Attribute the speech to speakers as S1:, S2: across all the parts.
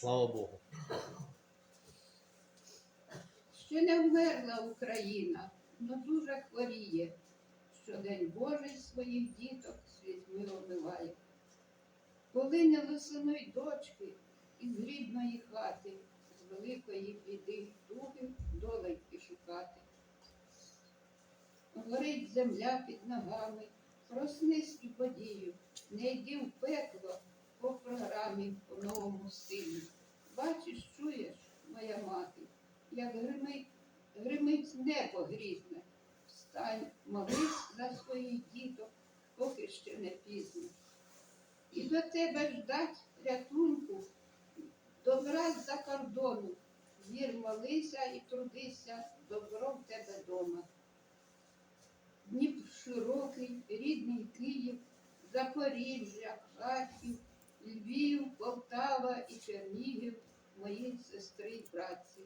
S1: Слава Богу.
S2: Ще не вмерла Україна, но дуже хворіє, що День Божий своїх діток слізьми обливає. Коли не лисиної дочки із рідної хати, з великої біди туги доленьки шукати. Горить земля під ногами, проснись і подію, не йди в пекло по програмі по новому стилі. Як гримить, гримить небо грізне. Встань, молись за своїх діток, поки ще не пізно. І до тебе ждать рятунку, добра з-за кордону. Вір, молися і трудися, добро в тебе дома. Дніпр широкий, рідний Київ, Запоріжжя, Харків, Львів, Полтава і Чернігів, мої сестри і братці.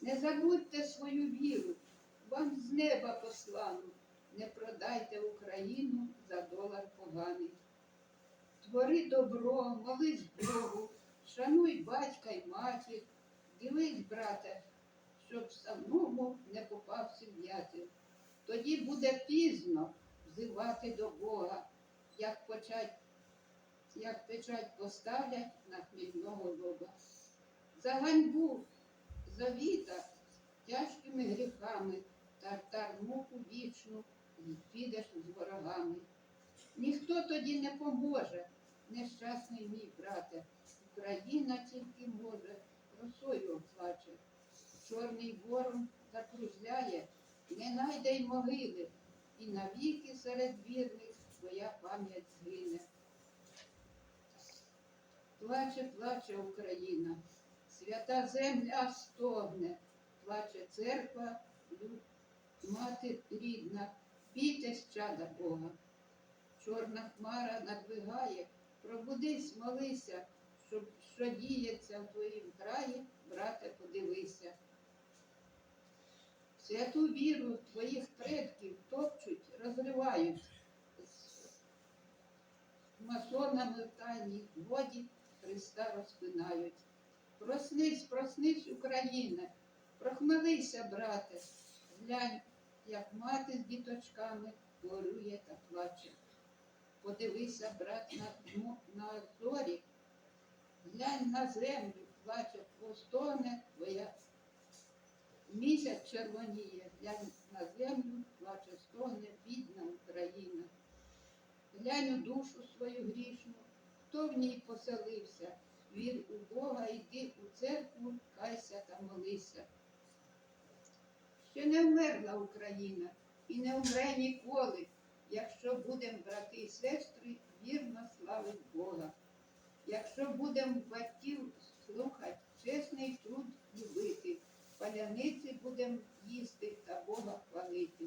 S2: Не забудьте свою віру, вам з неба послану, не продайте Україну за долар поганий. Твори добро, молись Богу, шануй батька й матір, дивись, брате, щоб самому не попався в'ятір. Тоді буде пізно взивати до Бога, як почать, як печать поставлять на хмільного лоба. За ганьбу завіта тяжкими гріхами, тартар муку вічну підеш з ворогами. Ніхто тоді не поможе, нещасний мій брате. Україна тільки може, росою оплаче. Чорний ворон закружляє, не найде й могили, і навіки серед вірних твоя пам'ять згине. Плаче, плаче Україна, свята земля стогне, плаче церква, мати рідна, бійтесь чада Бога. Чорна хмара надвигає, пробудись, молися, щоб що діється в твоїм краї, брате, подивися. Святу віру твоїх предків топчуть, розривають. Масонами в тайній воді Христа розпинають. Проснись, проснись, Україна, прохмелися, брате, глянь, як мати з діточками горює та плаче. Подивися, брат, на, на зорі, глянь на землю, плаче, постогне твоя. Місяць червоніє, глянь на землю, плаче, стогне бідна Україна. Глянь у душу свою грішну, хто в ній поселився, вір у Бога, йди у церкву, кайся та молися. Ще не вмерла Україна і не вмре ніколи, якщо будем, брати і сестри, вірно славить Бога. Якщо будем батьків слухати, чесний труд любити, паляниці будем їсти та Бога хвалити.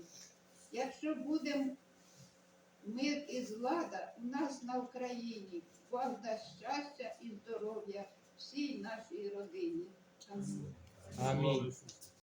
S2: Якщо будем мир і злада у нас на Україні, Бог дасть щастя і здоров'я всій нашій родині. Амінь.
S1: Амінь.